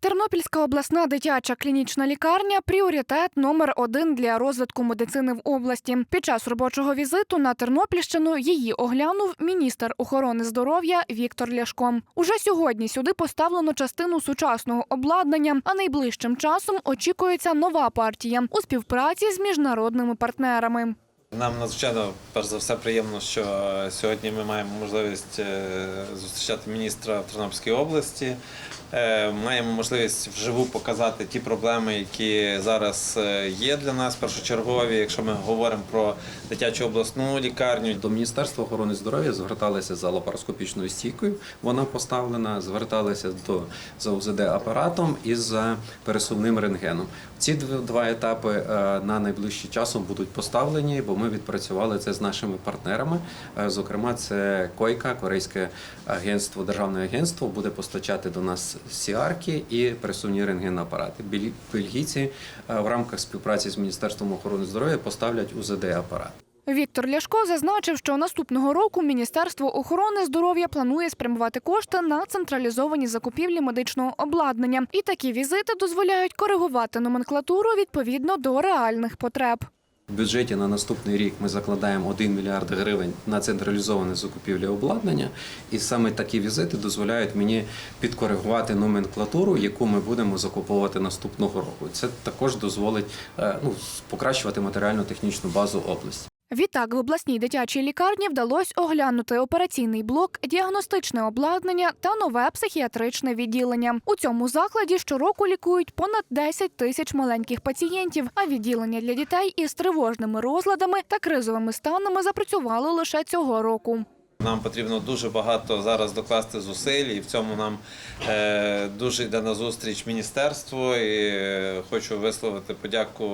Тернопільська обласна дитяча клінічна лікарня пріоритет номер один для розвитку медицини в області. Під час робочого візиту на Тернопільщину її оглянув міністр охорони здоров'я Віктор Ляшко. Уже сьогодні сюди поставлено частину сучасного обладнання, а найближчим часом очікується нова партія у співпраці з міжнародними партнерами. Нам надзвичайно перш за все приємно, що сьогодні ми маємо можливість е, зустрічати міністра в Тернопільській області. Е, Маємо можливість вживу показати ті проблеми, які зараз е, є для нас першочергові. Якщо ми говоримо про дитячу обласну лікарню, До Міністерства охорони здоров'я зверталися за лапароскопічною стійкою. Вона поставлена, зверталися до за УЗД апаратом і за пересувним рентгеном. Ці два етапи е, на найближчий часом будуть поставлені, бо ми відпрацювали це з нашими партнерами. Зокрема, це Койка, корейське агентство, державне агентство, буде постачати до нас сіарки і пересувні рентген-апарати. Бельгійці е, в рамках співпраці з Міністерством охорони здоров'я поставлять УЗД апарат. Віктор Ляшко зазначив, що наступного року Міністерство охорони здоров'я планує спрямувати кошти на централізовані закупівлі медичного обладнання. І такі візити дозволяють коригувати номенклатуру відповідно до реальних потреб. В бюджеті на наступний рік ми закладаємо 1 мільярд гривень на централізоване закупівлі обладнання, і саме такі візити дозволяють мені підкоригувати номенклатуру, яку ми будемо закуповувати наступного року. Це також дозволить е, ну, покращувати матеріально-технічну базу області. Відтак в обласній дитячій лікарні вдалося оглянути операційний блок, діагностичне обладнання та нове психіатричне відділення. У цьому закладі щороку лікують понад 10 тисяч маленьких пацієнтів. А відділення для дітей із тривожними розладами та кризовими станами запрацювало лише цього року. Нам потрібно дуже багато зараз докласти зусиль, і в цьому нам е, дуже йде на зустріч міністерство. І е, хочу висловити подяку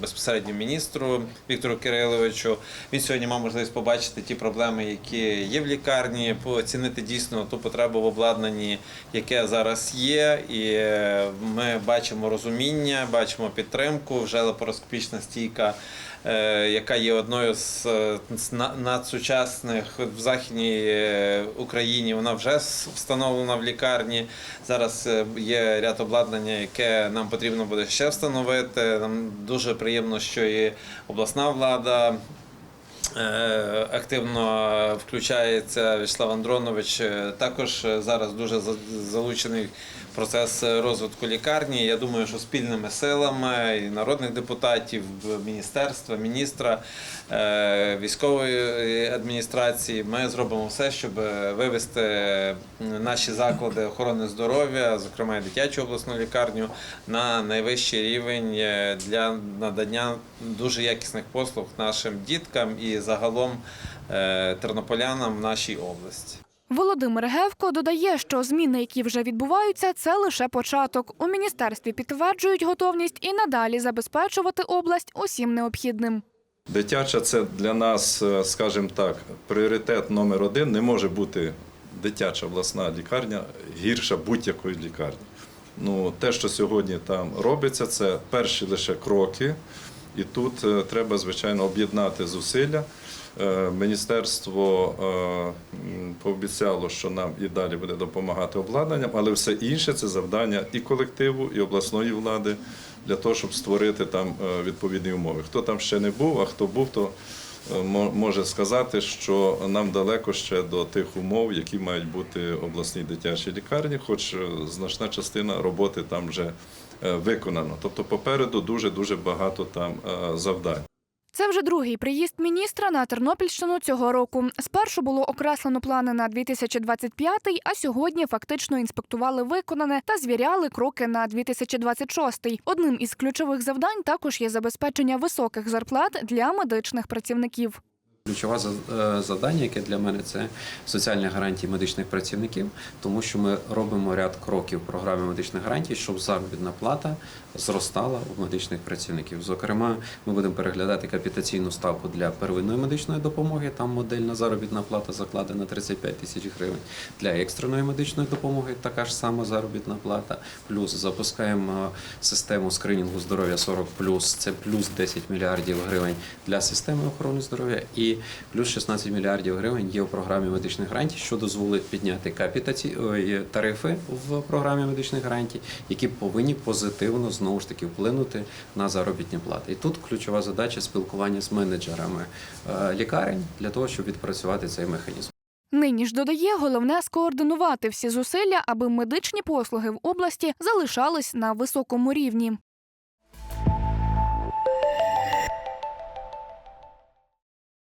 безпосередньо міністру Віктору Кириловичу. Він сьогодні мав можливість побачити ті проблеми, які є в лікарні, оцінити дійсно ту потребу в обладнанні, яке зараз є. І е, ми бачимо розуміння, бачимо підтримку. Вже лапароскопічна стійка яка є одною з, е, надсучасних в Західній е, Україні. Вона вже встановлена в лікарні. Зараз е, є ряд обладнання, яке нам потрібно буде ще встановити. Нам дуже приємно, що і обласна влада. Е, Активно включається Вячеслав Андронович. е, Також е, зараз дуже за- залучений процес розвитку лікарні. Я думаю, що спільними силами і народних депутатів, міністерства, міністра, військової адміністрації ми зробимо все, щоб вивести наші заклади охорони здоров'я, зокрема дитячу обласну лікарню, на найвищий рівень для надання дуже якісних послуг нашим діткам і загалом е, тернополянам в нашій області. Володимир Гевко додає, що зміни, які вже відбуваються, це лише початок. У міністерстві підтверджують готовність і надалі забезпечувати область усім необхідним. Дитяча це для нас, е, скажімо так, пріоритет номер один. Не може бути дитяча обласна лікарня гірша будь-якої лікарні. Ну, те, що сьогодні там робиться, це перші лише кроки. І тут е, треба, звичайно, об'єднати зусилля. Е, Міністерство е, пообіцяло, що нам і далі буде допомагати обладнанням, але все інше це завдання і колективу, і обласної влади для того, щоб створити там відповідні умови. Хто там ще не був, а хто був, то може сказати, що нам далеко ще до тих умов, які мають бути в обласній дитячій лікарні, хоч значна частина роботи там вже виконано. Тобто попереду дуже дуже багато там е, завдань. Це вже другий приїзд міністра на Тернопільщину цього року. Спершу було окреслено плани на 2025, а сьогодні фактично інспектували виконане та звіряли кроки на 2026. Одним із ключових завдань також є забезпечення високих зарплат для медичних працівників. Ключове е, завдання, яке для мене це соціальні гарантії медичних працівників, тому що ми робимо ряд кроків в програмі медичних гарантій, щоб заробітна плата зростала у медичних працівників. Зокрема, ми будемо переглядати капітаційну ставку для первинної медичної допомоги. Там модельна заробітна плата закладена 35 тисяч гривень. Для екстреної медичної допомоги така ж сама заробітна плата. Плюс запускаємо систему скринінгу здоров'я 40+, це плюс 10 мільярдів гривень для системи охорони здоров'я. І плюс 16 мільярдів гривень є в програмі медичних гарантій, що дозволить підняти капітаці тарифи в програмі медичних гарантій, які повинні позитивно знову ж таки вплинути на заробітні плати. І тут ключова задача спілкування з менеджерами е, лікарень для того, щоб відпрацювати цей механізм. Нині ж додає, головне скоординувати всі зусилля, аби медичні послуги в області залишались на високому рівні.